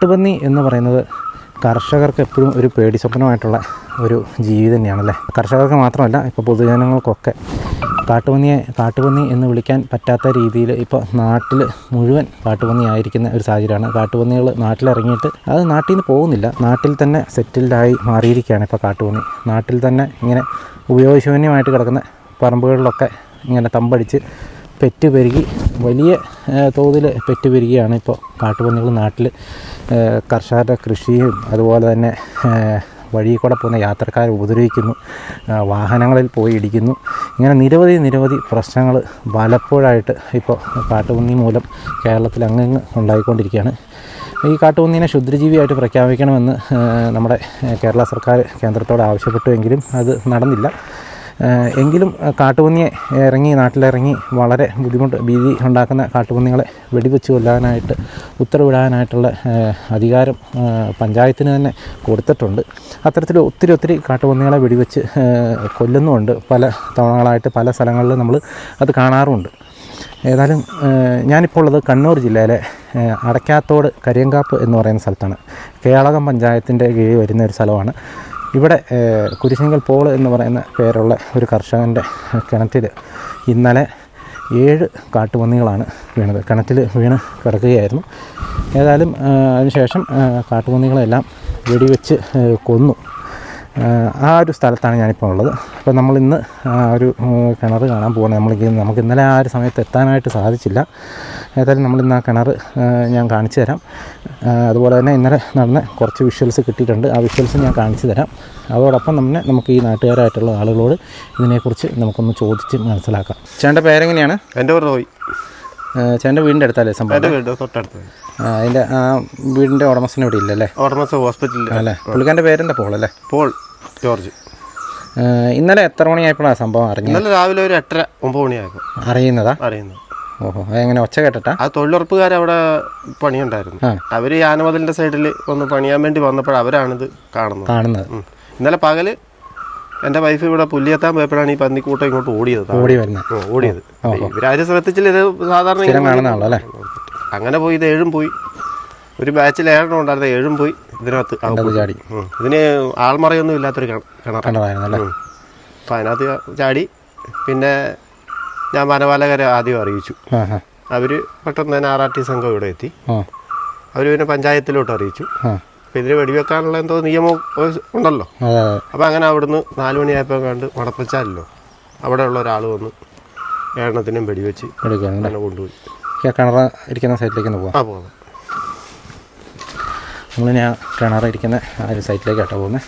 കാട്ടുപന്നി എന്ന് പറയുന്നത് കർഷകർക്ക് എപ്പോഴും ഒരു പേടി സ്വപ്നമായിട്ടുള്ള ഒരു ജീവി തന്നെയാണല്ലേ? കർഷകർക്ക് മാത്രമല്ല ഇപ്പോൾ പൊതുജനങ്ങൾക്കൊക്കെ കാട്ടുപന്നിയെ കാട്ടുപന്നി എന്ന് വിളിക്കാൻ പറ്റാത്ത രീതിയിൽ ഇപ്പോൾ നാട്ടിൽ മുഴുവൻ കാട്ടുപന്നി ആയിരിക്കുന്ന ഒരു സാഹചര്യമാണ്. കാട്ടുപന്നികൾ നാട്ടിലിറങ്ങിയിട്ട് അത് നാട്ടിൽ നിന്ന് പോകുന്നില്ല. നാട്ടിൽ തന്നെ സെറ്റിൽഡായി മാറിയിരിക്കുകയാണ് ഇപ്പോൾ കാട്ടുപന്നി. നാട്ടിൽ തന്നെ ഇങ്ങനെ ഉപയോഗശൂന്യമായിട്ട് കിടക്കുന്ന പറമ്പുകളിലൊക്കെ ഇങ്ങനെ തമ്പടിച്ച് പെറ്റ് പെരുകി വലിയ തോതിൽ പെറ്റ് പെരുകിയാണ് ഇപ്പോൾ കാട്ടുപന്നികൾ നാട്ടിൽ കർഷകരുടെ കൃഷിയും അതുപോലെ തന്നെ വഴിയിൽ കൂടെ പോകുന്ന യാത്രക്കാരെ ഉപദ്രവിക്കുന്നു വാഹനങ്ങളിൽ പോയി ഇടിക്കുന്നു. ഇങ്ങനെ നിരവധി നിരവധി പ്രശ്നങ്ങൾ പലപ്പോഴായിട്ട് ഇപ്പോൾ കാട്ടുപന്നി മൂലം കേരളത്തിൽ അങ്ങങ്ങ് ഉണ്ടായിക്കൊണ്ടിരിക്കുകയാണ്. ഈ കാട്ടുപന്നീനെ ക്ഷുദ്രജീവിയായിട്ട് പ്രഖ്യാപിക്കണമെന്ന് നമ്മുടെ കേരള സർക്കാർ കേന്ദ്രത്തോട് ആവശ്യപ്പെട്ടുവെങ്കിലും അത് നടന്നില്ല. എങ്കിലും കാട്ടുപന്നിയെ ഇറങ്ങി നാട്ടിലിറങ്ങി വളരെ ബുദ്ധിമുട്ട് ഭീതി ഉണ്ടാക്കുന്ന കാട്ടുപന്നികളെ വെടിവെച്ച് കൊല്ലാനായിട്ട് ഉത്തരവിടാനായിട്ടുള്ള അധികാരം പഞ്ചായത്തിന് തന്നെ കൊടുത്തിട്ടുണ്ട്. അത്തരത്തിൽ ഒത്തിരി ഒത്തിരി കാട്ടുപന്നികളെ വെടിവെച്ച് കൊല്ലുന്നുമുണ്ട്. പല തവണകളായിട്ട് പല സ്ഥലങ്ങളിലും നമ്മൾ അത് കാണാറുമുണ്ട് ഏതായാലും ഞാനിപ്പോൾ ഉള്ളത് കണ്ണൂർ ജില്ലയിലെ അടയ്ക്കാത്തോട് കരിയങ്കാപ്പ് എന്ന് പറയുന്ന സ്ഥലത്താണ്. കേളകം പഞ്ചായത്തിന്റെ കീഴിൽ വരുന്ന ഒരു സ്ഥലമാണ്. ഇവിടെ കുരിശിങ്കൽ പോൾ എന്ന് പറയുന്ന പേരുള്ള ഒരു കർഷകന്റെ കിണറ്റിൽ ഇന്നലെ ഏഴ് കാട്ടുപന്നികളാണ് വീണത്. കിണറ്റിൽ വീണ് കിടക്കുകയായിരുന്നു. ഏതായാലും അതിനുശേഷം കാട്ടുപന്നികളെല്ലാം വെടിവെച്ച് കൊന്നു. ആ ഒരു സ്ഥലത്താണ് ഞാനിപ്പോൾ ഉള്ളത്. അപ്പോൾ നമ്മൾ ഇന്ന് ഒരു കിണർ കാണാൻ പോകണം നമ്മൾ നമുക്ക് ഇന്നലെ ആ ഒരു സമയത്ത് എത്താനായിട്ട് സാധിച്ചില്ല. ഏതായാലും നമ്മൾ ഇന്ന് ആ കിണർ ഞാൻ കാണിച്ചു തരാം. അതുപോലെ തന്നെ ഇന്നലെ നടന്ന കുറച്ച് വിഷ്വൽസ് കിട്ടിയിട്ടുണ്ട്. ആ വിഷ്വൽസ് ഞാൻ കാണിച്ചു തരാം. അതോടൊപ്പം തന്നെ നമുക്ക് ഈ നാട്ടുകാരായിട്ടുള്ള ആളുകളോട് ഇതിനെക്കുറിച്ച് നമുക്കൊന്ന് ചോദിച്ച് മനസ്സിലാക്കാം. ചേട്ടന്റെ പേരെങ്ങനെയാണ്? എന്റെ പേര് റോയ്. ചേട്ടന്റെ വീടിന്റെ അടുത്തല്ലേ സംഭവം? വീട് തൊട്ടടുത്ത്. ആ, അതിന്റെ ആ വീടിന്റെ ഉടമസ്ഥന ഇവിടെ ഇല്ലല്ലേ? ഉടമസ്ഥ ഹോസ്പിറ്റലിൽ അല്ലേ പുള്ളിക്കാരന്റെ പേരെന്താ? പോൾ അല്ലേ? Paul George. ഇന്നലെ എത്ര മണിയായപ്പോഴാണ് സംഭവം അറിഞ്ഞത്? ഇന്നലെ രാവിലെ ഒരു എട്ടര ഒമ്പത് മണിയായപ്പോൾ അറിയുന്നതാ? അറിയുന്നത്. ഓഹോ അതെങ്ങനെ ഒച്ച കേട്ടിട്ടാ? ആ തൊഴിലുറപ്പുകാർ അവിടെ പണിയുണ്ടായിരുന്നു. അവർ ഈ ആനമതിലിന്റെ സൈഡിൽ ഒന്ന് പണിയാൻ വേണ്ടി വന്നപ്പോൾ അവരാണിത് കാണുന്നത്. കാണുന്നത്. ഇന്നലെ പകൽ എന്റെ വൈഫ് ഇവിടെ പുല്ലിയെത്താൻ പോയപ്പോഴാണ് ഈ പന്നിക്കൂട്ടം ഇങ്ങോട്ട് ഓടിയത്. ഓടി വരുന്നത്. ഓടിയത്. ഇവരാരും ശ്രദ്ധിച്ചില്ല ഇത് സാധാരണ അങ്ങനെ പോയി ഇത് ഏഴും പോയി. ഒരു ബാച്ചിൽ ഏഴെണ്ണം ഉണ്ടായിരുന്നു ഏഴും പോയി ഇതിനകത്ത്. ചാടി. ഇതിന് ആൾമറയൊന്നും ഇല്ലാത്തൊരു കിണറായിരുന്നു അപ്പൊ അതിനകത്ത് ചാടി. പിന്നെ ഞാൻ വനപാലകരെ ആദ്യം അറിയിച്ചു. അവർ പെട്ടെന്ന് തന്നെ ആർ ആർ ടി സംഘം ഇവിടെ എത്തി. അവർ അവർ പിന്നെ പഞ്ചായത്തിലോട്ട് അറിയിച്ചു. ആ അപ്പം ഇതിന് വെടിവെക്കാനുള്ള എന്തോ നിയമം ഉണ്ടല്ലോ. അതെ അങ്ങനെ അവിടുന്ന് നാലു മണിയായപ്പോൾ കണ്ട് മടപ്പച്ചാലല്ലോ അവിടെയുള്ള ഒരാൾ വന്ന് എണ്ണത്തിനും വെടിവെച്ച് അങ്ങനെ കൊണ്ടുപോയി. കിണറ ഇരിക്കുന്ന സൈറ്റിലേക്ക് പോവാം. ആ പോകാം നമ്മൾ ഞാൻ കിണർ ഇരിക്കുന്ന ആ ഒരു സൈറ്റിലേക്കാട്ടോ പോകുന്നത്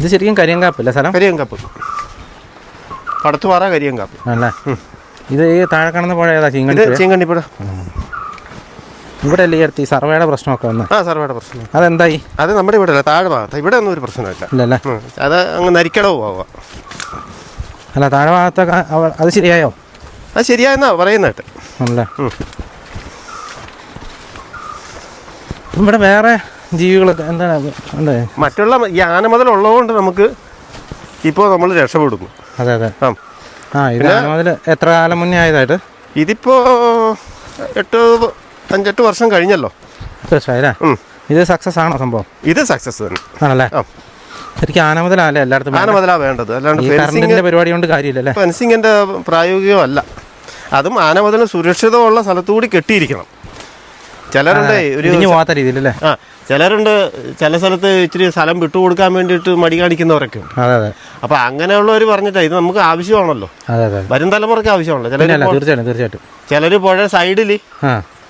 ഇത് ശരിക്കും കരിയങ്കാപ്പല്ലേ സ്ഥലം? കരിയങ്കാപ്പ്. കടത്തുപാറ കാപ്പി. അല്ലേ ഇത് ഈ താഴെ കാണുന്ന പുഴ ഏതാ? ഇത് ചീങ്കണി ചീങ്കണ്ണിപ്പുഴ ഇവിടെ അല്ലേ ഈ സർവേയുടെ പ്രശ്നമൊക്കെ വന്നു? ആ സർവേയുടെ പ്രശ്നം. അതെന്തായി? അത് നമ്മുടെ ഇവിടെ അല്ല താഴെ ഭാഗത്ത്. ഇവിടെ ഒന്നും ഒരു പ്രശ്നമില്ല ഇല്ലല്ലേ? അത് അങ്ങ് നരിക്കടവ് പോവുക. അല്ല താഴെ ഭാഗത്തൊക്കെ അത് ശരിയായോ? അത് ശരിയായെന്നാ പറയുന്നത് അല്ലേ ഇവിടെ വേറെ ജീവികളൊക്കെ എന്താണ്? മറ്റുള്ള ഈ ആന മുതലുള്ളതുകൊണ്ട് നമുക്ക് ഇപ്പോൾ നമ്മൾ രക്ഷപ്പെടുന്നു. അതെ അതെ. ആ. ആ ഇത് എത്ര കാലം മുന്നേ ആയതായിട്ട്? ഇതിപ്പോൾ എട്ട് അഞ്ചെട്ട് വർഷം കഴിഞ്ഞല്ലോ. ഉം. ഇത് സക്സസ് ആണോ സംഭവം? ഇത് സക്സസ് തന്നെ. ആണല്ലേ. ശരിക്കും ആന മുതലല്ലേ എല്ലായിടത്തും ആന മുതലാ വേണ്ടത്. അല്ലാണ്ട് പരിപാടി കൊണ്ട് കാര്യമില്ലല്ലേ ഫെൻസിങ്ങിന്റെ പ്രായോഗികമല്ല. അതും ആന മുതൽ സുരക്ഷിതമുള്ള സ്ഥലത്തുകൂടി കെട്ടിയിരിക്കണം. ചിലരുണ്ട് ഒരു പോകാത്ത രീതിയിലല്ലേ ആ. ചിലരുണ്ട് ചില സ്ഥലത്ത് ഇച്ചിരി സ്ഥലം വിട്ടുകൊടുക്കാൻ വേണ്ടിയിട്ട് മടി കാണിക്കുന്നവരൊക്കെ അതെ അതെ. അപ്പോൾ അങ്ങനെയുള്ളവർ പറഞ്ഞിട്ടാ ഇത് നമുക്ക് ആവശ്യമാണല്ലോ. അതെ അതെ വരും തലമുറയ്ക്ക് ആവശ്യമാണല്ലോ. ചിലർ തീർച്ചയായിട്ടും തീർച്ചയായിട്ടും. ചിലർ പുഴ സൈഡിൽ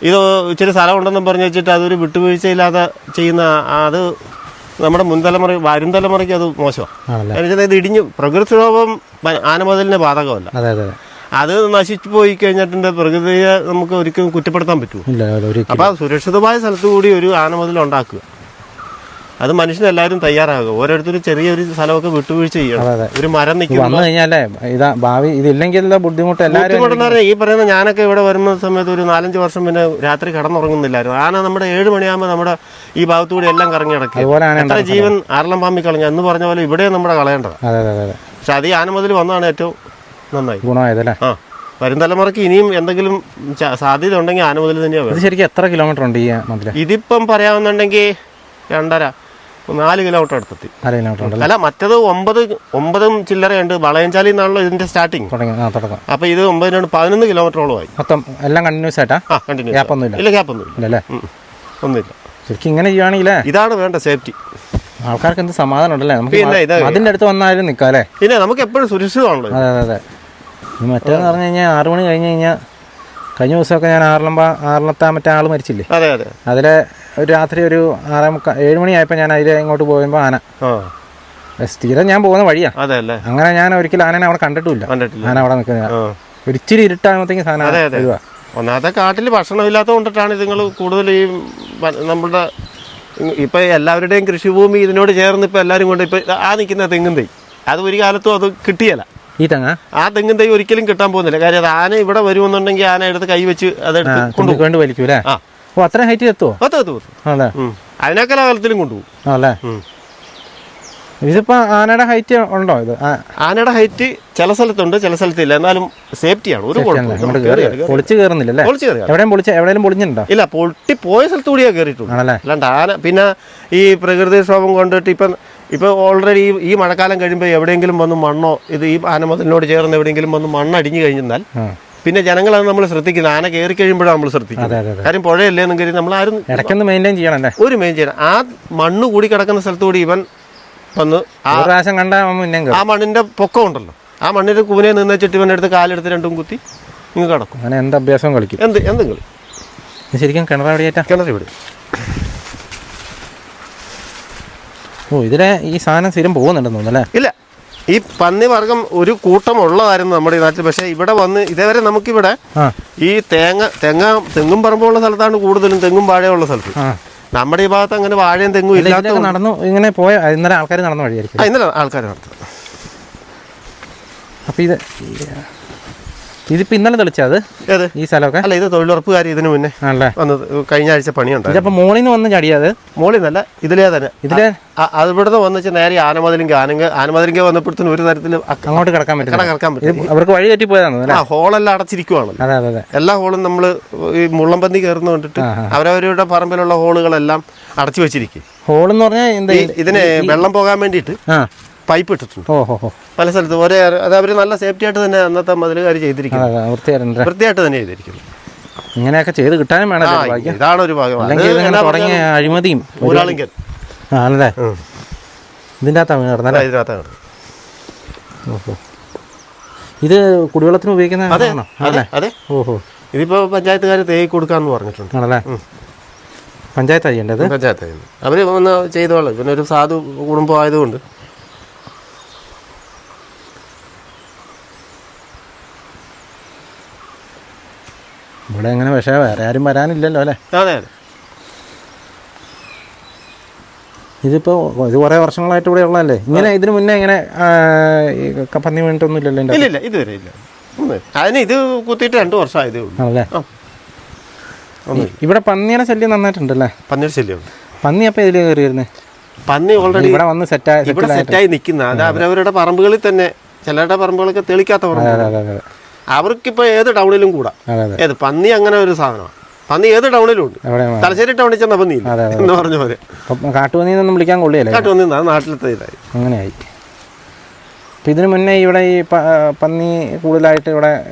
ഇത് ഇച്ചിരി സ്ഥലം ഉണ്ടെന്നും പറഞ്ഞു വെച്ചിട്ട് അതൊരു വിട്ടുവീഴ്ചയില്ലാതെ ചെയ്യുന്ന അത് നമ്മുടെ മുൻതലമുറ വരും തലമുറയ്ക്ക് അത് മോശമാണ്. ഇത് ഇടിഞ്ഞു പ്രകൃതിക്ഷോഭം ആനമതിലിന് ബാധകമല്ല. അതെ അതെ. അത് നശിച്ചു പോയി കഴിഞ്ഞിട്ടുണ്ട്. പ്രകൃതിയെ നമുക്ക് ഒരിക്കലും കുറ്റപ്പെടുത്താൻ പറ്റുമോ? അപ്പോൾ സുരക്ഷിതമായ സ്ഥലത്ത് കൂടി ഒരു ആന മുതൽ ഉണ്ടാക്കുക. അത് മനുഷ്യനെല്ലാവരും തയ്യാറാകുക. ഓരോരുത്തരും ചെറിയൊരു സ്ഥലമൊക്കെ വിട്ടുവീഴ്ച ചെയ്യണം. ഒരു മരം നിൽക്കുന്നു ഭാവി ഇതില്ലെങ്കിൽ ബുദ്ധിമുട്ട് എല്ലാവരും ഈ പറയുന്ന ഞാനൊക്കെ ഇവിടെ വരുന്ന സമയത്ത് ഒരു നാലഞ്ച് വർഷം പിന്നെ രാത്രി കടന്നുറങ്ങുന്നില്ലായിരുന്നു. ആന നമ്മുടെ ഏഴ് മണിയാകുമ്പോൾ നമ്മുടെ ഈ ഭാഗത്തുകൂടി എല്ലാം കറങ്ങി കിടക്കുക ജീവൻ ആറളം പാമ്പി കളഞ്ഞ എന്ന് പറഞ്ഞ പോലെ ഇവിടെ നമ്മുടെ കളയേണ്ടത്. പക്ഷെ അത് ഈ ആന മുതൽ വന്നതാണ് ഏറ്റവും നന്നായി. ഗുണമായതല്ലേ? ആ. വരും തലമുറയ്ക്ക് ഇനിയും എന്തെങ്കിലും സാധ്യത ഉണ്ടെങ്കിൽ ആന മുതൽ തന്നെയാണ് ഇത് ശരിക്കും എത്ര കിലോമീറ്റർ ഉണ്ട് ഈ മതിൽ? ഇതിപ്പം പറയാമെന്നുണ്ടെങ്കിൽ രണ്ടര നാല് കിലോമീറ്റർ അടുത്തെത്തി. നാല് കിലോമീറ്റർ അല്ല മറ്റത് ഒമ്പത് ഒമ്പതും ചില്ലറയുണ്ട്. വളയഞ്ചാലി നിന്നാണല്ലോ ഇതിന്റെ സ്റ്റാർട്ടിങ്. തുടങ്ങി അപ്പൊ ഇത് ഒമ്പതിനാണ് പതിനൊന്ന് കിലോമീറ്ററോളമായി മൊത്തം എല്ലാം കണ്ടിന്യൂസ് ആയിട്ടാ? ആ കണ്ടിന്യൂ ഗ്യാപ്പ് ഒന്നുമില്ല ഇല്ല ഗ്യാപ്പ് ഒന്നുമില്ല ഒന്നുമില്ല. ശരിക്കും ഇങ്ങനെ ചെയ്യുവാണെങ്കിലേ? ഇതാണ് വേണ്ട സേഫ്റ്റി. ആൾക്കാർക്ക് എന്ത് സമാധാനം ഉണ്ടല്ലേ? നമുക്ക് ഇത് അടുത്ത് വന്നാലും നിൽക്കാം അല്ലേ? പിന്നെ നമുക്ക് എപ്പോഴും സുരക്ഷിതമാണല്ലോ അതെ അതെ. മറ്റേന്ന് പറഞ്ഞു കഴിഞ്ഞാൽ ആറ് മണി കഴിഞ്ഞ് കഴിഞ്ഞാൽ കഴിഞ്ഞ ദിവസമൊക്കെ ഞാൻ ആറിലമ്പ ആറിലത്തെ മറ്റേ ആൾ മരിച്ചില്ലേ? അതെ അതെ. അതിലെ ഒരു രാത്രി ഒരു ആറേ മുക്കാൽ ഏഴ് മണിയായപ്പോൾ ഞാൻ അതിൽ ഇങ്ങോട്ട് പോകുമ്പോൾ ആന. സ്ഥിരം ഞാൻ പോകുന്ന വഴിയാ. അങ്ങനെ ഞാൻ ഒരിക്കലും ആനനെ അവിടെ കണ്ടിട്ടില്ല. ആന അവിടെ നിൽക്കുന്ന ഒരിച്ചിരി ഒരു ഇച്ചിരി ഇരുട്ടാകുമ്പോഴത്തേക്കും സാധനം. വരുവാ ഒന്നാമത്തെ കാട്ടിൽ ഭക്ഷണമില്ലാത്തത് കൊണ്ടിട്ടാണ് ഇതുങ്ങൾ കൂടുതൽ ഈ നമ്മുടെ ഇപ്പൊ എല്ലാവരുടെയും കൃഷിഭൂമി ഇതിനോട് ചേർന്ന് ഇപ്പൊ എല്ലാവരും കൊണ്ട് ഇപ്പൊ ആ നിൽക്കുന്ന തെങ്ങും തൈ അത് ഒരു കാലത്തും അത് കിട്ടിയല്ല. ഈ തെങ്ങ? ആ തെങ്ങും തൈ ഒരിക്കലും കിട്ടാൻ പോകുന്നില്ല. കാര്യം അത് ആന ഇവിടെ വരുമെന്നുണ്ടെങ്കിൽ ആന എടുത്ത് കൈ വെച്ച് അതെടുത്ത് കൊണ്ടുപോയി കൊണ്ട് വലിക്കും അല്ലേ? ഓ അത്രയും ഹൈറ്റ് എത്തുമോ ആണല്ലേ? ഉം. അതിനേക്കാൾ അകലത്തിലും കൊണ്ടുപോകും. അല്ലേ ഇതിപ്പോ ആനയുടെ ഹൈറ്റ് ഉണ്ടോ ഇത്? ആനയുടെ ഹൈറ്റ് ചില സ്ഥലത്തുണ്ട് ചില സ്ഥലത്തില്ല. എന്നാലും സേഫ്റ്റിയാണ് ഒരു പൊളിച്ചു കയറുന്നില്ലല്ലേ എവിടെയും പൊളിച്ച് എവിടെയും പൊളിഞ്ഞിട്ടുണ്ടോ? ഇല്ല പൊട്ടി പോയ സ്ഥലത്ത് കൂടിയാ കയറിയിട്ടുള്ളൂ അല്ലാണ്ട് ആന പിന്നെ ഈ പ്രകൃതിക്ഷോഭം കൊണ്ടിട്ട് ഇപ്പം ഇപ്പം ഓൾറെഡി ഈ മഴക്കാലം കഴിയുമ്പോൾ എവിടെയെങ്കിലും വന്ന് മണ്ണോ ഇത് ഈ ആനമതിലിനോട് ചേർന്ന് എവിടെയെങ്കിലും വന്ന് മണ്ണ് അടിഞ്ഞു കഴിഞ്ഞാൽ പിന്നെ ജനങ്ങളാണ് നമ്മൾ ശ്രദ്ധിക്കുന്നത്. ആന കയറി കഴിയുമ്പോഴാണ് നമ്മൾ ശ്രദ്ധിക്കുന്നത്. കാര്യം പുഴയല്ലേ എന്നും കരുതി നമ്മൾ ആരും മെയിന്റെയിൻ ചെയ്യണല്ലേ ഒരു മെയിൻ ചെയ്യണം. ആ മണ്ണ് കൂടി കിടക്കുന്ന സ്ഥലത്ത് കൂടി ഇവൻ വന്ന് പ്രാവശ്യം മുന്നേ ആ മണ്ണിന്റെ പൊക്കം ഉണ്ടല്ലോ. ആ മണ്ണിന്റെ കൂനെ നിന്ന് വെച്ചിട്ട് ഇവൻ എടുത്ത് കാലെടുത്ത് രണ്ടും കുത്തി ഇങ്ങ് കിടക്കും. അങ്ങനെ എന്ത് അഭ്യാസം കളിക്കും. എന്ത് എന്തെങ്കിലും ഇത് ശരിക്കും കിണർ എവിടെയായിട്ടാ കിണറി വിടും ഓ ഇതിലെ ഈ സാധനം സ്ഥിരം പോകുന്നുണ്ടെന്ന് തോന്നുന്നു അല്ലേ? ഇല്ല. ഈ പന്നി വർഗം ഒരു കൂട്ടം ഉള്ളതായിരുന്നു നമ്മുടെ ഈ നാട്ടിൽ. പക്ഷേ ഇവിടെ വന്ന് ഇതേവരെ നമുക്കിവിടെ ഈ തേങ്ങ തെങ്ങ തെങ്ങും പറമ്പുള്ള സ്ഥലത്താണ് കൂടുതലും തെങ്ങും വാഴയുള്ള സ്ഥലത്ത്. നമ്മുടെ ഈ ഭാഗത്ത് അങ്ങനെ വാഴയും തെങ്ങും ഇല്ല, ഇല്ലാത്ത നടന്നു ഇങ്ങനെ പോയ ഇന്നലെ ആൾക്കാർ നടന്ന വഴിയായിരിക്കും ഇന്നലെ ആൾക്കാർ നടത്തുന്നത് അപ്പോൾ ഇത് ഇതിപ്പോൾ ഇന്നലെ തെളിച്ചത് ഏത്? ഈ സ്ഥലമൊക്കെ? അല്ല ഇത് തൊഴിലുറപ്പുകാർ ഇതിന് മുന്നേ ആണല്ലേ? വന്നത്. കഴിഞ്ഞ ആഴ്ച പണിയുണ്ട് ഇതപ്പോ മോളിൽ നിന്ന് വന്ന് ചടിയാത് മോളിൽ നിന്നല്ല ഇതിലേ തന്നെ. ഇതിലെ? അവിടുന്ന് വന്നിച്ച് നേരെ ആനമതിലിങ്ക ആനങ്ങ ആനമതിലിങ്ക വന്നപ്പോഴത്തേന് ഒരു തരത്തിൽ അങ്ങോട്ട് കിടക്കാൻ പറ്റും കിടക്കാൻ പറ്റും അവർക്ക് വഴി തെറ്റി പോയതാണ് ആ ഹോളെല്ലാം അടച്ചിരിക്കുവാണ് അതെ അതെ എല്ലാ ഹോളും നമ്മൾ ഈ മുള്ളംപന്തി കയറുന്ന കണ്ടിട്ട് അവരവരുടെ പറമ്പിലുള്ള ഹോളുകളെല്ലാം അടച്ചു വെച്ചിരിക്കും. ഹോൾ എന്ന് പറഞ്ഞാൽ ഇതിന് വെള്ളം പോകാൻ വേണ്ടിയിട്ട് പൈപ്പ് ഇട്ടിട്ടുണ്ട്. പല സ്ഥലത്തും ഒരേ അത് അവർ നല്ല സേഫ്റ്റി ആയിട്ട് തന്നെ അന്നത്തെ മതിലുകാർ ചെയ്തിരിക്കുന്നു. അതെ അതെ വൃത്തിയായിട്ടുണ്ട് വൃത്തിയായിട്ട് തന്നെ ചെയ്തിരിക്കുന്നു. ഇങ്ങനെയൊക്കെ ചെയ്ത് കിട്ടാനും വേണം ഇതാണ് ഒരു ഭാഗം തുടങ്ങിയ അഴിമതിയും ഊരാളിങ്കൽ ആണല്ലേ. ഇതിന്റെ അകത്താണ് കിടന്നല്ലേ ഇതിനകത്താണ് ഓഹോ ഇത് കുടിവെള്ളത്തിന് ഉപയോഗിക്കുന്ന അതെ അതെ അതെ. ഓഹോ ഇതിപ്പോ പഞ്ചായത്തുകാർ തേയി കൊടുക്കാന്ന് പറഞ്ഞിട്ടുണ്ട്. ആണല്ലേ? പഞ്ചായത്ത് ചെയ്യേണ്ടത്? പഞ്ചായത്ത് അവർ ഒന്ന് ചെയ്തോളാം. പിന്നെ ഒരു സാധു കുടുംബം ആയതുകൊണ്ട് ഇവിടെ എങ്ങനെ പക്ഷേ വേറെ ആരും വരാനില്ലല്ലോ അല്ലേ? അതെ അതെ. ഇതിപ്പോൾ ഇത് കുറേ വർഷങ്ങളായിട്ട് ഇവിടെ ഉള്ളതല്ലേ? ഇങ്ങനെ ഇതിന് മുന്നേ ഇങ്ങനെ പന്നി വീണിട്ടൊന്നും ഇല്ലല്ലോ ഇല്ല ഇല്ല ഇതുവരെ ഇല്ല. ഇല്ല. അതിന് ഇത് കുത്തിയിട്ട് രണ്ട് വർഷമായത് ഉള്ളൂ. ആണല്ലേ? ഇവിടെ പന്നിയുടെ ശല്യം നന്നായിട്ടുണ്ടല്ലേ? പന്നിയുടെ ശല്യം പന്നി അപ്പം ഇതിൽ കയറി വരുന്നത് പന്നി ഓൾറെഡി ഇവിടെ വന്ന് സെറ്റായി ഇവിടെ സെറ്റായി നിൽക്കുന്ന. അത് അവരവരുടെ പറമ്പുകളിൽ തന്നെ ചിലരുടെ പറമ്പുകളൊക്കെ തെളിക്കാത്ത പറമ്പ് അവർക്കിപ്പോൾ ഏത് ടൗണിലും കൂടാ. ഏത് പന്നി അങ്ങനെ ഒരു സാധനമാണ് പന്നി ഏത് ടൗണിലും ഉണ്ട്. തലശ്ശേരി ടൗണിൽ ചെന്ന പന്നി എന്ന് പറഞ്ഞ പോലെ. കാട്ടുപന്നി കാട്ടുപന്നിന്നൊന്നും വിളിക്കാൻ കൊള്ളിയല്ലേ? കാട്ടുപന്നി നാട്ടിലത്തെ ഇതായി. അങ്ങനെയായി. അപ്പം ഇതിനു മുന്നേ ഇവിടെ ഈ പന്നി കൂടുതലായിട്ട് ഇവിടെ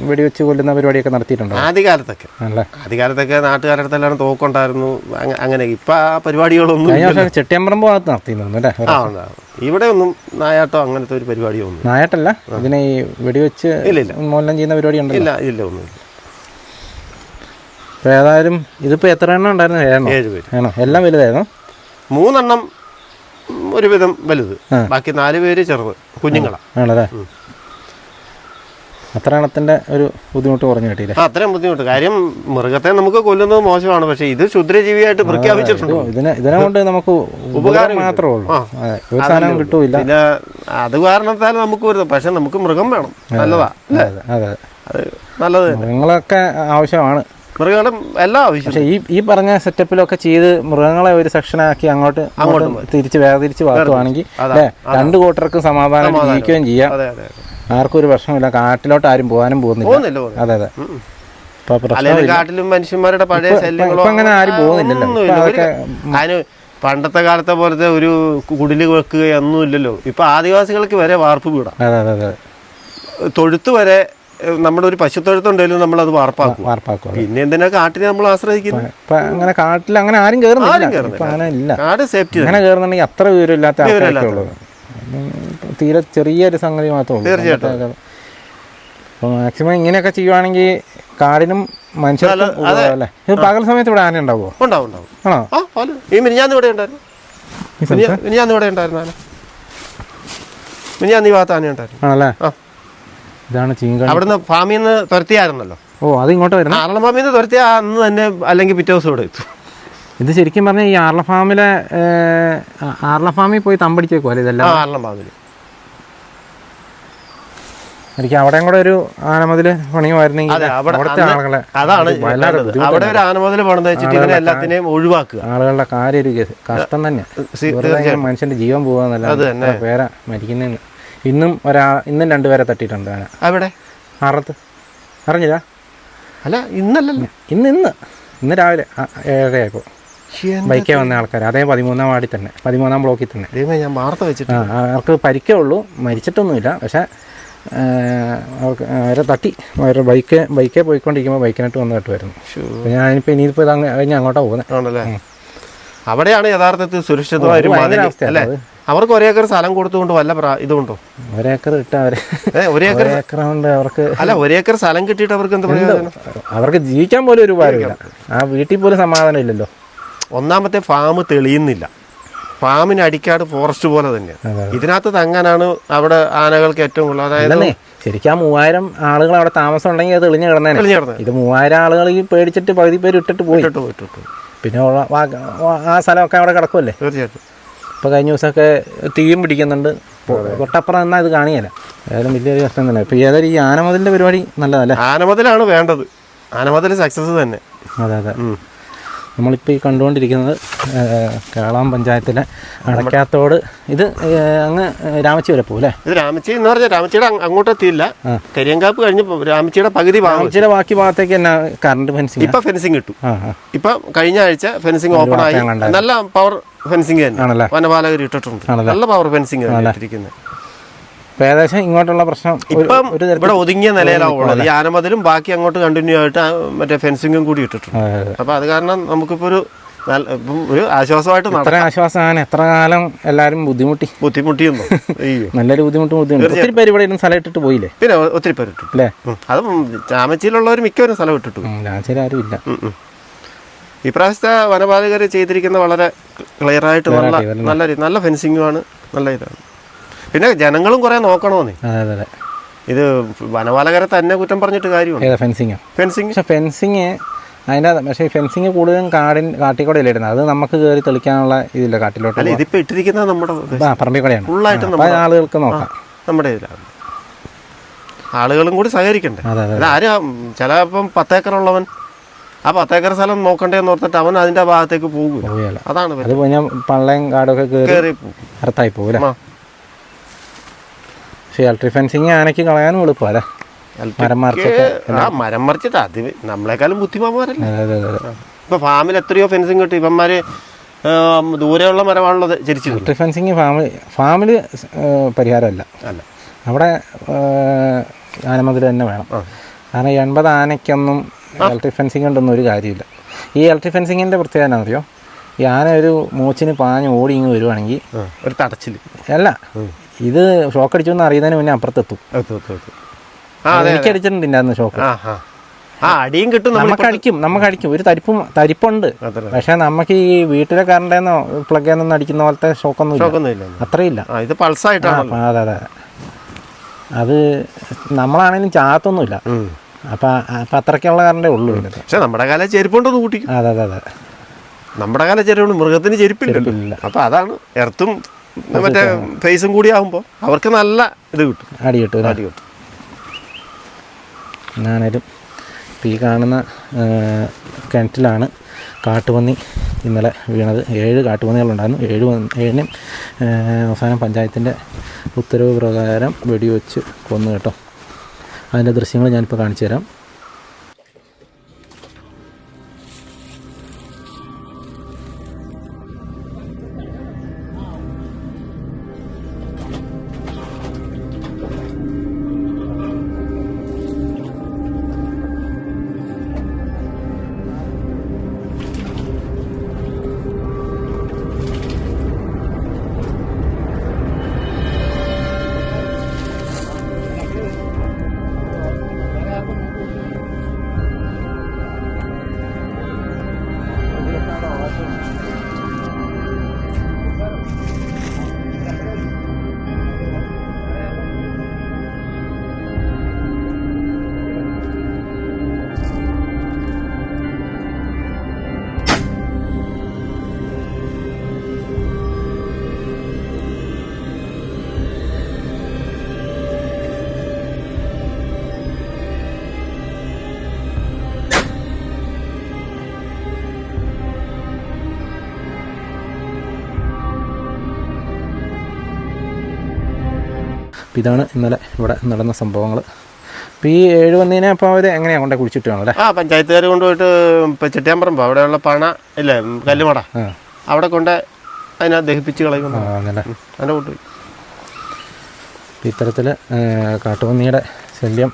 വെടിവെച്ച് കൊല്ലുന്ന പരിപാടിയൊക്കെ നടത്തിയിട്ടുണ്ടോ? ആദ്യകാലത്തൊക്കെ. ആദ്യകാലത്തൊക്കെ നാട്ടുകാരുടെ അടുത്തെല്ലാം തോക്കുണ്ടായിരുന്നു. അങ്ങ- അങ്ങനെ ഇപ്പം ആ പരിപാടികളൊന്നും ചെട്ടിയമ്പറമ്പ് ഭാഗത്ത് നടത്തിയിരുന്നു അല്ലേ? ആ ഉണ്ടാവും ഇവിടെ ഒന്നും നായാട്ടോ അങ്ങനത്തെ ഒരു പരിപാടിയോ ഒന്നും നായാട്ടല്ല? ഇതിനെ ഈ വെടിവെച്ച്. ഉന്മൂലനം ചെയ്യുന്ന പരിപാടി ഉണ്ടല്ലോ ഇല്ല ഇല്ല ഒന്നുമില്ല. അപ്പോൾ ഏതായാലും ഇതിപ്പോൾ എത്ര എണ്ണം ഉണ്ടായിരുന്നു? ഏഴെണ്ണം? ഏഴ് പേര്. ആണോ എല്ലാം വലുതായിരുന്നു? മൂന്നെണ്ണം ഒരുവിധം വലുത്. ബാക്കി നാല് പേര് ചെറുത്. കുഞ്ഞുങ്ങളാണ് ആണല്ലേ? അത്ര എണ്ണത്തിന്റെ ഒരു ബുദ്ധിമുട്ട് കുറഞ്ഞു കിട്ടിയില്ല? അത്രയും ബുദ്ധിമുട്ട്. കാര്യം മൃഗത്തെ നമുക്ക് കൊല്ലുന്നത് മോശമാണ്. പക്ഷേ ഇത് ക്ഷുദ്രജീവിയായിട്ട് പ്രഖ്യാപിച്ചിട്ടുണ്ട്. ഇതിനെ ഇതിനെ കൊണ്ട് നമുക്ക് ഉപകാരം മാത്രമേ ഉള്ളൂ. ഒരു സാധനം കിട്ടൂല പിന്നെ അത് കാരണത്താൽ നമുക്ക് വരുന്നത് പക്ഷെ നമുക്ക് മൃഗം വേണം. നല്ലതാ അതെ അതെ. നല്ലത് മൃഗങ്ങളൊക്കെ ആവശ്യമാണ്. മൃഗങ്ങളും എല്ലാം ആവശ്യം പക്ഷേ ഈ ഈ പറഞ്ഞ സെറ്റപ്പിലൊക്കെ ചെയ്ത് മൃഗങ്ങളെ ഒരു സെക്ഷനാക്കി അങ്ങോട്ട് അങ്ങോട്ട് തിരിച്ച് വേർതിരിച്ച് വളർത്തുവാണെങ്കിൽ രണ്ട് കൂട്ടർക്കും സമാധാനം ജീവിക്കുകയും ചെയ്യാം. അതെ അതെ അതെ. ആർക്കും ഒരു പ്രശ്നമില്ല. കാട്ടിലോട്ട് ആരും പോകാനും പോകുന്നില്ല. അതെ അതെ. കാട്ടിലും മനുഷ്യന്മാരുടെ പഴയ ശല്യങ്ങളോ അങ്ങനെ ആരും പോകുന്നില്ലല്ലോ. പണ്ടത്തെ കാലത്തെ പോലത്തെ ഒരു കുടിൽ വെക്കുകയൊന്നും ഇല്ലല്ലോ. ഇപ്പൊ ആദിവാസികൾക്ക് വരെ വാർപ്പ് വീടാം. തൊഴുത്ത് വരെ നമ്മുടെ ഒരു പശുത്തൊഴുത്തുണ്ടെങ്കിലും നമ്മൾ അത് വാർപ്പാക്കും വാർപ്പാക്കും പിന്നെ എന്തിനാ കാട്ടിനെ നമ്മൾ ആശ്രയിക്കുന്നത്? അങ്ങനെ കാട്ടിൽ അങ്ങനെ ആരും കയറുന്നില്ല കാട് സേഫ്റ്റി അങ്ങനെ കയറുന്നുണ്ടെങ്കിൽ അത്ര വിവരമില്ലാത്ത ആൾക്കാരൊക്കെ ഉള്ളത് തീരെ ചെറിയൊരു സംഗതി മാത്രമേ ഉള്ളൂ. തീർച്ചയായിട്ടും. അപ്പോൾ മാക്സിമം ഇങ്ങനെയൊക്കെ ചെയ്യുവാണെങ്കിൽ കാടിനും മനുഷ്യർക്കും അല്ലേ ഇത് പകൽ സമയത്ത് ഇവിടെ ആന ഉണ്ടാവോ ഉണ്ടാവും ഉണ്ടാവും. ആണോ? ഈ മിനിഞ്ഞാന്ന് ഇവിടെ ഉണ്ടായിരുന്നു. മിനിഞ്ഞാന്ന് ഇവിടെ ഉണ്ടായിരുന്നു ആന. മിനിഞ്ഞാന്ന് ഈ ഭാഗത്ത് ആന ഉണ്ടായിരുന്നു ആണല്ലേ? ആ. ഇതാണ് ചീങ്കണി അവിടുന്ന് ഫാമിൽ നിന്ന് തുരത്തിയായിരുന്നല്ലോ. ഓ അത് ഇങ്ങോട്ട് വരുന്നത് ആറളം ഫാമിൽ നിന്ന് തുരത്തിയ അന്ന് തന്നെ അല്ലെങ്കിൽ പിറ്റേ ദിവസം ഇവിടെ എത്തും. ഇത് ശരിക്കും പറഞ്ഞാൽ ഈ ആർല ഫാമിലെ ആർല ഫാമിൽ പോയി തമ്പടിച്ചേക്കോ അല്ലേ ഇതെല്ലാം? ആർല ഫാമിൽ എനിക്ക് അവിടെയും കൂടെ ഒരു ആനമതിൽ പണിയുമായിരുന്നെങ്കിൽ അവിടെ അതാണ് അവിടെ ഒരു ആനമതിൽ മുതൽ പണിത് വെച്ചിട്ട് ഇങ്ങനെ എല്ലാത്തിനെയും ഒഴിവാക്കുക. ആളുകളുടെ കാര്യം ഒരു കഷ്ടം തന്നെ. മനുഷ്യന്റെ ജീവൻ പോകാന്നല്ല പേരാ മരിക്കുന്ന മരിക്കുന്നതിന് ഇന്നും ഒരാ ഇന്നും രണ്ടുപേരെ തട്ടിയിട്ടുണ്ട് ആന. അവിടെ? ആറത്ത്. അറിഞ്ഞില്ല? അല്ല ഇന്നല്ല ഇന്ന് ഇന്ന്. ഇന്ന് രാവിലെ ഏഴരയായപ്പോൾ ബൈക്കേ വന്ന ആൾക്കാർ. അതേ പതിമൂന്നാം വാർഡിൽ തന്നെ. പതിമൂന്നാം ബ്ലോക്കിൽ തന്നെ. ഞാൻ വാർത്ത വെച്ചിട്ട് അവർക്ക് പരിക്കേ ഉള്ളൂ. മരിച്ചിട്ടൊന്നുമില്ല. പക്ഷേ അവർക്ക് അവരെ തട്ടി. അവരുടെ ബൈക്ക് ബൈക്കേ പോയിക്കൊണ്ടിരിക്കുമ്പോൾ ബൈക്കിനായിട്ട് വന്ന് തട്ടുമായിരുന്നു. ഞാനിപ്പോൾ ഇനിയിപ്പോൾ ഇത് കഴിഞ്ഞ് അങ്ങോട്ടാണ് പോകുന്നത് അവിടെയാണ് യഥാർത്ഥത്തിൽ സുരക്ഷിതമായ ഒരു അല്ലേ. അവർക്ക് ഒരേ ഏക്കർ സ്ഥലം കൊടുത്തുകൊണ്ട് വല്ല ഇതുണ്ടോ? ഒരേക്കർ ഇട്ട് അവർ ഏ ഒരേ ഏക്കർ കൊണ്ട് അവർക്ക് അല്ല ഒരേ ഏക്കർ സ്ഥലം കിട്ടിയിട്ട് അവർക്ക് എന്താ പറയുക അവർക്ക് ജീവിക്കാൻ പോലും ഒരു ഉപകാരമില്ല. ആ വീട്ടിൽ പോലും സമാധാനം ഇല്ലല്ലോ. ഒന്നാമത്തെ ഫാം തെളിയുന്നില്ല. ഫാമിന് അടിക്കാട് ഫോറസ്റ്റ് പോലെ തന്നെയാണ് ഇതിനകത്ത് തങ്ങാനാണ് അവിടെ ആനകൾക്ക് ഏറ്റവും കൂടുതൽ അതായത് ശരിക്കും ആ മൂവായിരം ആളുകൾ അവിടെ താമസം ഉണ്ടെങ്കിൽ അത് തെളിഞ്ഞു കിടന്നേ ഇത് മൂവായിരം ആളുകൾ ഈ പേടിച്ചിട്ട് പകുതി പേര് ഇട്ടിട്ട് പോയി. ഇട്ടിട്ട് പോയി, ഇട്ടിട്ട് പോയി. പിന്നെ ആ സ്ഥലമൊക്കെ അവിടെ കിടക്കുമല്ലേ തീർച്ചയായിട്ടും. ഇപ്പോൾ കഴിഞ്ഞ ദിവസമൊക്കെ തീയും പിടിക്കുന്നുണ്ട്. തൊട്ടപ്പുറം എന്നാൽ ഇത് കാണിയല്ല. ഏതായാലും വലിയൊരു കഷ്ടം തന്നെ. ഇപ്പോൾ ഏതായാലും ഈ ആനമതിലിന്റെ പരിപാടി നല്ലതല്ലേ? ആനമതിലാണ് വേണ്ടത്. ആനമതിൽ സക്സസ് തന്നെ. അതെ അതെ. നമ്മളിപ്പോൾ ഈ കണ്ടുകൊണ്ടിരിക്കുന്നത് കേളാം പഞ്ചായത്തിലെ അടക്കാത്തോട്. ഇത് അങ്ങ് രാമച്ചി വരെ പോകും അല്ലേ ഇത് രാമച്ചി എന്ന് പറഞ്ഞാൽ രാമച്ചിയുടെ അങ്ങോട്ട് എത്തിയില്ല. കരിയങ്കാപ്പ് കഴിഞ്ഞ് രാമച്ചിയുടെ പകുതി രാമച്ചിയുടെ ബാക്കി ഭാഗത്തേക്ക് തന്നെ കറണ്ട് ഫെൻസിങ് ഇപ്പൊ ഫെൻസിങ് കിട്ടും ഇപ്പൊ കഴിഞ്ഞ ആഴ്ച ഫെൻസിങ് ഓപ്പൺ ആയി. നല്ല പവർ ഫെൻസിങ് തന്നെ. ആണല്ലേ? വനപാലകർ ഇട്ടിട്ടുണ്ട്. നല്ല പവർ ഫെൻസിങ് ആണ് ഇട്ടിരിക്കുന്നത് ഏകദേശം ഇങ്ങോട്ടുള്ള പ്രശ്നം ഇപ്പം ഇവിടെ ഒതുങ്ങിയ നിലയിലാണ് ഉള്ളത്. ഈ ആനമതിലും ബാക്കി അങ്ങോട്ട് കണ്ടിന്യൂ ആയിട്ട് മറ്റേ ഫെൻസിങ്ങും കൂടി ഇട്ടിട്ടുണ്ട്. അപ്പൊ അത് കാരണം നമുക്കിപ്പോ ഒരു ഒരു ആശ്വാസമായിട്ട് ഇത്ര ആശ്വാസമാണ്. എത്ര കാലം എല്ലാവരും ബുദ്ധിമുട്ടി. ബുദ്ധിമുട്ടിയൊന്നും? നല്ലൊരു ബുദ്ധിമുട്ട് ബുദ്ധിമുട്ട്. ഒത്തിരി പേര് ഇവിടെ സ്ഥലം ഇട്ടിട്ട് പോയില്ലേ? പിന്നെ ഒത്തിരി പേര് ഇട്ടിട്ടു അല്ലേ. അത് ചാമച്ചിയിലുള്ളവർ മിക്കവരും സ്ഥലം ഇട്ടിട്ടു രാമശ്ശേരി ആരും ഇല്ല. ഉം, ഉം. ഈ പ്രാവശ്യത്തെ വനപാലകർ ചെയ്തിരിക്കുന്ന വളരെ ക്ലിയർ ആയിട്ട് നല്ല? നല്ല നല്ല ഫെൻസിങ്ങുമാണ് നല്ല ഇതാണ്. പിന്നെ ജനങ്ങളും കുറെ നോക്കണമെന്നേ അതെ അതെ ഇത് വനപാലകരെ തന്നെ കുറ്റം പറഞ്ഞിട്ട് കാര്യമാണ് ഫെൻസിങ് ഫെൻസിങ്. പക്ഷെ ഫെൻസിങ് അതിന്റെ പക്ഷേ ഫെൻസിങ് കൂടുതലും കാടിൻ കാട്ടിക്കൂടെ അല്ലേ ഇടുന്നത്? അത് നമുക്ക് കയറി തെളിക്കാനുള്ള ഇതില്ല കാട്ടിലോട്ട് അല്ല ഇതിപ്പോ ഇട്ടിരിക്കുന്നത് നമ്മുടെ ആ പറമ്പിൽ കൂടെയാണ് ഫുള്ളായിട്ട് ആളുകൾക്ക് നോക്കാം. നമ്മുടെ ഇതിലാണ്. ആളുകളും കൂടി സഹകരിക്കണ്ടേ? അതെ അതെ അല്ല ആരും ചിലപ്പം പത്തേക്കറുള്ളവൻ ആ പത്തേക്കർ സ്ഥലം നോക്കണ്ടേന്ന് ഓർത്തിട്ട് അവൻ അതിന്റെ ഭാഗത്തേക്ക് പോകും അതാണ് പറ്റും. അത് പിന്നെ പള്ളയും കാടൊക്കെ കയറി അർത്ഥമായി പോകും. പക്ഷേ ഇലക്ട്രിക് ഫെൻസിങ് ആനയ്ക്ക് കളയാനും എളുപ്പം അല്ലേ? മരം മറിച്ചിട്ട് ആ മരം മറിച്ചിട്ട് അത് നമ്മളെക്കാളും ബുദ്ധിമാന്മാരല്ലേ? അതെ അതെ അതെ ഇപ്പൊ ഫാമിൽ എത്രയോ ഫെൻസിങ് കിട്ടും. ഇവന്മാര് ദൂരെയുള്ള മരമാണല്ലോ ചരിച്ചു ഇലക്ട്രിക് ഫെൻസിങ് ഫാമിൽ ഫാമിൽ പരിഹാരമല്ല. അല്ല. അവിടെ ആനമതിൽ തന്നെ വേണം. കാരണം എൺപത് ആനയ്ക്കൊന്നും ഇലക്ട്രിക് ഫെൻസിങ് കൊണ്ടൊന്നും ഒരു കാര്യമില്ല. ഈ ഇലക്ട്രിക് ഫെൻസിങ്ങിന്റെ പ്രത്യേകത അറിയോ? ഈ ആന ഒരു മൂച്ചിന് പാഞ്ഞ് ഓടി ഇങ്ങ് വരുവാണെങ്കിൽ ഒരു തടച്ചിൽ. അല്ല ഇത് ഷോക്ക് അടിച്ചു എന്ന് അറിയുന്നതിന് മുന്നേ അപ്പുറത്തെത്തും. എനിക്ക് അടിച്ചിട്ടുണ്ട് ഇല്ലായിരുന്നു ഷോക്ക് അടിയും കിട്ടും നമുക്ക് അടിക്കും നമുക്ക് അടിക്കും. ഒരു തരിപ്പും തരിപ്പുണ്ട്. പക്ഷെ നമുക്ക് ഈ വീട്ടിലെ കറണ്ടേന്നോ പ്ലഗ് നിന്നോ അടിക്കുന്ന പോലത്തെ ഷോക്കൊന്നും ഇല്ല. അത്രയില്ല. ഇത് പൾസായിട്ടാണ് അതെ അതെ. അത് നമ്മളാണെങ്കിലും ചാത്തൊന്നുമില്ല അപ്പൊ അപ്പൊ അത്രയ്ക്കുള്ള കറണ്ടേ ഉള്ളൂ പക്ഷെ നമ്മുടെ കാലം ചെരുപ്പുണ്ട് കൂട്ടി അതെ അതെ അതെ. നമ്മുടെ കാലം ചെരുപ്പുണ്ട് മൃഗത്തിന് ചെരുപ്പില്ല. അപ്പൊ അതാണ് എർത്തും മറ്റേ ഫേസും കൂടി ആകുമ്പോൾ അവർക്ക് നല്ല ഇത് കിട്ടും. അടി കിട്ടും അടി കിട്ടും. ഞാനൊരു ഇപ്പം ഈ കാണുന്ന കിണറ്റിലാണ് കാട്ടുപന്നി ഇന്നലെ വീണത്. ഏഴ് കാട്ടുപന്നികളുണ്ടായിരുന്നു. ഏഴ് ഏഴിനും അവസാനം പഞ്ചായത്തിന്റെ ഉത്തരവ് പ്രകാരം വെടിവെച്ച് കൊന്നു കേട്ടോ. അതിന്റെ ദൃശ്യങ്ങൾ ഞാനിപ്പോൾ കാണിച്ചു തരാം അപ്പം ഇതാണ് ഇന്നലെ ഇവിടെ നടന്ന സംഭവങ്ങൾ അപ്പോൾ ഈ ഏഴ് വന്നതിനെ അപ്പോൾ അവർ എങ്ങനെയാണ് കൊണ്ടേ കുഴിച്ചിട്ട് കാണും അല്ലേ ആ പഞ്ചായത്തുകാർ കൊണ്ടുപോയിട്ട് ഇപ്പം ചെട്ടിയാമ്പറമ്പ് അവിടെയുള്ള പണ ഇല്ലേ കല്ലുമട അവിടെ കൊണ്ട് അതിനെ ദഹിപ്പിച്ച് കളയുന്നു അതിനെ കൊണ്ടുപോയി. ഇത്തരത്തിൽ കാട്ടുപന്നിയുടെ ശല്യം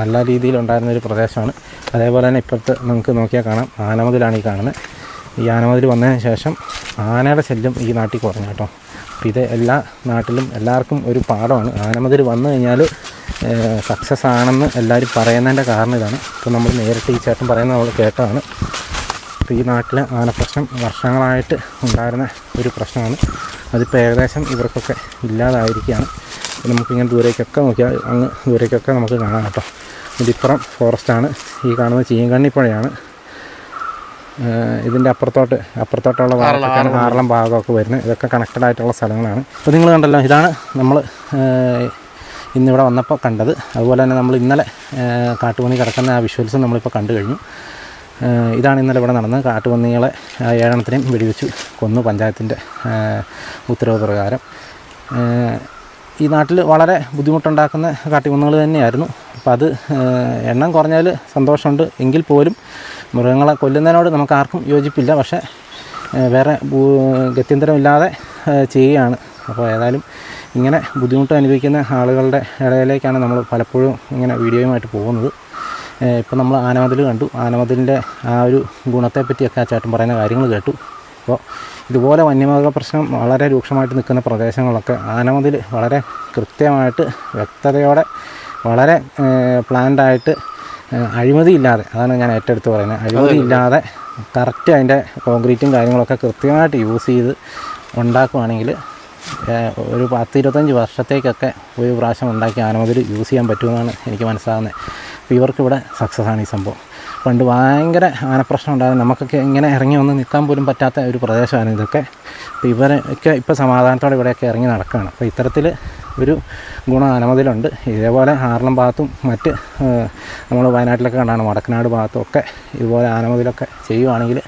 നല്ല രീതിയിൽ ഒരു പ്രദേശമാണ്. അതേപോലെ തന്നെ ഇപ്പോഴത്തെ നമുക്ക് നോക്കിയാൽ കാണാം ആനമതിലാണ് ഈ കാണുന്നത് ഈ ആനമതിൽ വന്നതിന് ശേഷം ആനയുടെ ശല്യം ഈ നാട്ടിൽ കുറഞ്ഞു കേട്ടോ. അപ്പോൾ ഇത് എല്ലാ നാട്ടിലും എല്ലാവർക്കും ഒരു പാഠമാണ്. ആനമതിൽ വന്നു കഴിഞ്ഞാൽ സക്സസ് ആണെന്ന് എല്ലാവരും പറയുന്നതിന്റെ കാരണം ഇതാണ്. ഇപ്പോൾ നമ്മൾ നേരിട്ട് ഈ ചേട്ടൻ പറയുന്നത് നമ്മൾ കേട്ടതാണ്. ഇപ്പോൾ ഈ നാട്ടിലെ ആനപ്രശ്നം വർഷങ്ങളായിട്ട് ഉണ്ടായിരുന്ന ഒരു പ്രശ്നമാണ്. അതിപ്പോൾ ഏകദേശം ഇവർക്കൊക്കെ ഇല്ലാതായിരിക്കുകയാണ്. നമുക്കിങ്ങനെ ദൂരേക്കൊക്കെ നോക്കിയാൽ അങ്ങ് ദൂരേക്കൊക്കെ നമുക്ക് കാണാം കേട്ടോ. ഇതിപ്പുറം ഫോറസ്റ്റാണ് ഈ കാണുന്ന ചീങ്കണ്ണിപ്പുഴയാണ് ഇതിന്റെ അപ്പുറത്തോട്ട് അപ്പുറത്തോട്ടുള്ള ഭാഗത്തൊക്കെയാണ് ആറളം ഭാഗമൊക്കെ വരുന്നത് ഇതൊക്കെ കണക്റ്റഡ് ആയിട്ടുള്ള സ്ഥലങ്ങളാണ്. അപ്പോൾ നിങ്ങൾ കണ്ടല്ലോ ഇതാണ് നമ്മൾ ഇന്നിവിടെ വന്നപ്പോൾ കണ്ടത്. അതുപോലെ തന്നെ നമ്മൾ ഇന്നലെ കാട്ടുപന്നി കിടക്കുന്ന ആ വിഷ്വൽസും നമ്മളിപ്പോൾ കണ്ടു കഴിഞ്ഞു. ഇതാണ് ഇന്നലെ ഇവിടെ നടന്നത് കാട്ടുപന്നികളെ ഏഴെണ്ണത്തിനെയും വെടിവെച്ചു കൊന്നു പഞ്ചായത്തിന്റെ ഉത്തരവ് പ്രകാരം. ഈ നാട്ടിൽ വളരെ ബുദ്ധിമുട്ടുണ്ടാക്കുന്ന കാട്ടുപന്നികൾ തന്നെയായിരുന്നു. അപ്പോൾ അത് എണ്ണം കുറഞ്ഞാൽ സന്തോഷമുണ്ട്. എങ്കിൽ പോലും മൃഗങ്ങളെ കൊല്ലുന്നതിനോട് നമുക്ക് ആർക്കും യോജിപ്പില്ല. പക്ഷേ വേറെ ഗത്യന്തരമില്ലാതെ ചെയ്യുകയാണ്. അപ്പോൾ ഏതായാലും ഇങ്ങനെ ബുദ്ധിമുട്ട് അനുഭവിക്കുന്ന ആളുകളുടെ ഇടയിലേക്കാണ് നമ്മൾ പലപ്പോഴും ഇങ്ങനെ വീഡിയോയുമായിട്ട് പോകുന്നത്. ഇപ്പോൾ നമ്മൾ ആനമതിൽ കണ്ടു. ആനമതിലിന്റെ ആ ഒരു ഗുണത്തെപ്പറ്റിയൊക്കെ ആ ചേട്ടൻ പറയുന്ന കാര്യങ്ങൾ കേട്ടു. അപ്പോൾ ഇതുപോലെ വന്യമൃഗ പ്രശ്നം വളരെ രൂക്ഷമായിട്ട് നിൽക്കുന്ന പ്രദേശങ്ങളൊക്കെ ആനമതിൽ വളരെ കൃത്യമായിട്ട് വ്യക്തതയോടെ വളരെ പ്ലാൻഡായിട്ട് അഴിമതിയില്ലാതെ അതാണ് ഞാൻ ഏറ്റെടുത്ത് പറയുന്നത്. അഴിമതിയില്ലാതെ കറക്റ്റ് അതിന്റെ കോൺക്രീറ്റും കാര്യങ്ങളൊക്കെ കൃത്യമായിട്ട് യൂസ് ചെയ്ത് ഉണ്ടാക്കുവാണെങ്കിൽ ഏഹ് ഒരു പത്ത് ഇരുപത്തഞ്ച് വർഷത്തേക്കൊക്കെ ഒരു പ്രാവശ്യം ഉണ്ടാക്കി ആനമതിൽ യൂസ് ചെയ്യാൻ പറ്റുമെന്നാണ് എനിക്ക് മനസ്സിലാകുന്നത്. അപ്പോൾ ഇവർക്കിവിടെ സക്സസ് ആണ് ഈ സംഭവം. പണ്ട് ഭയങ്കര ആനപ്രശ്നം ഉണ്ടായിരുന്നു. നമുക്കൊക്കെ ഇങ്ങനെ ഇറങ്ങി വന്ന് നിൽക്കാൻ പോലും പറ്റാത്ത ഒരു പ്രദേശമാണ് ഇതൊക്കെ. അപ്പോൾ ഇവരൊക്കെ ഇപ്പോൾ സമാധാനത്തോടെ ഇവിടെയൊക്കെ ഇറങ്ങി നടക്കുകയാണ്. അപ്പോൾ ഇത്തരത്തിൽ ഒരു ഗുണം ആനമതിലുണ്ട് ഇതേപോലെ ആറളം ഭാഗത്തും മറ്റ് നമ്മൾ വയനാട്ടിലൊക്കെ കണ്ടാണ് വടക്കനാട് ഭാഗത്തും ഒക്കെ ഇതുപോലെ ആനമതിലൊക്കെ ചെയ്യുവാണെങ്കിൽ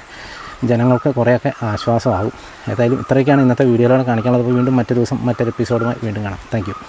ജനങ്ങൾക്ക് കുറേയൊക്കെ ആശ്വാസമാകും. ഏതായാലും ഇത്രയൊക്കെയാണ് ഇന്നത്തെ വീഡിയോയിലൂടെ കാണിക്കാനുള്ളത്. വീണ്ടും മറ്റൊരു ദിവസം മറ്റൊരു എപ്പിസോഡുമായി വീണ്ടും കാണാം. താങ്ക്